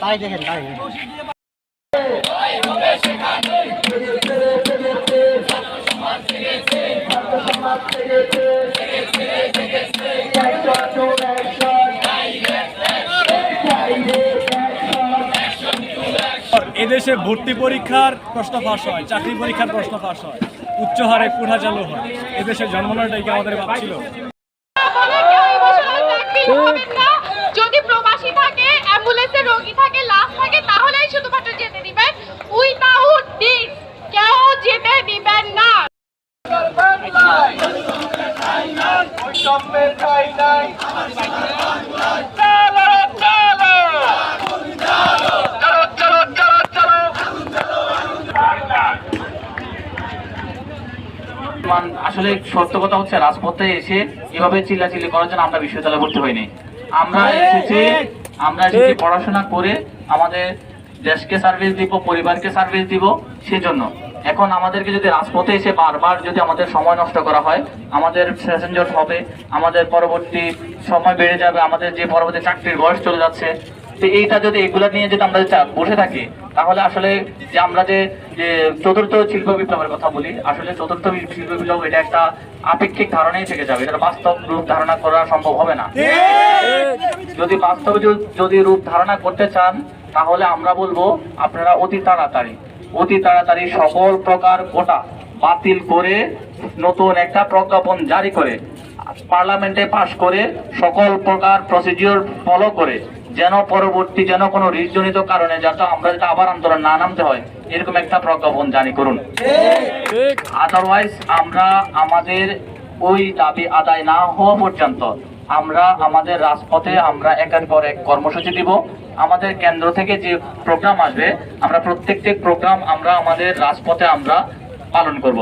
তাই দেখেন তাই এদেশে ভর্তি পরীক্ষার প্রশ্ন ফাঁস হয় চাকরি পরীক্ষার প্রশ্ন ফাঁস হয়। উচ্চ হারে কুঠা চালু হয় এদেশে জন্মনাটাই কি আমাদের ভাবছিল। যদি প্রবাসী থাকে অ্যাম্বুলেন্সে রোগী থাকে লাশ থাকে তাহলেই শুধুমাত্র যেতে দিবেন দিস কেউ যেতে দিবেন না মান আসলে সত্য কথা হচ্ছে রাজপথে এসে এভাবে চিল্লাচিল্লি করার জন্য আমরা বিশ্ববিদ্যালয়ে ভর্তি হইনি। আমরা এসেছি আমরা এসেছি পড়াশোনা করে আমাদের দেশকে সার্ভিস দিব পরিবারকে সার্ভিস দিব সেজন্য। এখন আমাদেরকে যদি রাজপথে এসে বারবার যদি আমাদের সময় নষ্ট করা হয় আমাদের সেশন হবে আমাদের পরবর্তী সময় বেড়ে যাবে আমাদের যে পরবর্তী চাকরির বয়স চলে যাচ্ছে তো এইটা যদি এগুলা নিয়ে যদি আমরা বসে থাকি তাহলে আসলে যে আমরা যে চতুর্থ শিল্প বিপ্লবের কথা বলি আসলে চতুর্থ শিল্প বিপ্লব এটা একটা আপেক্ষিক ধারণাই থেকে যাবে। এটা বাস্তব রূপ ধারণা করা সম্ভব হবে না। যদি বাস্তবে যদি- যদি রূপ ধারণা করতে চান তাহলে আমরা বলব আপনারা অতি তাড়াতাড়ি অতি তাড়াতাড়ি সকল প্রকার কোটা বাতিল করে নতুন একটা প্রজ্ঞাপন জারি করে পার্লামেন্টে পাশ করে সকল প্রকার প্রসিডিওর ফলো করে যেন পরবর্তী যেন কোনো রিজজনিত কারণে যাতে আমরা যাতে আবার আন্দোলন না নামতে হয় এরকম একটা প্রজ্ঞাপন জারি করুন। আদারওয়াইজ আমরা আমাদের ওই দাবি আদায় না হওয়া পর্যন্ত আমরা আমাদের রাজপথে আমরা একের পর এক কর্মসূচি দিব। আমাদের কেন্দ্র থেকে যে প্রোগ্রাম আসবে আমরা প্রত্যেকটি প্রোগ্রাম আমরা আমাদের রাজপথে আমরা পালন করব।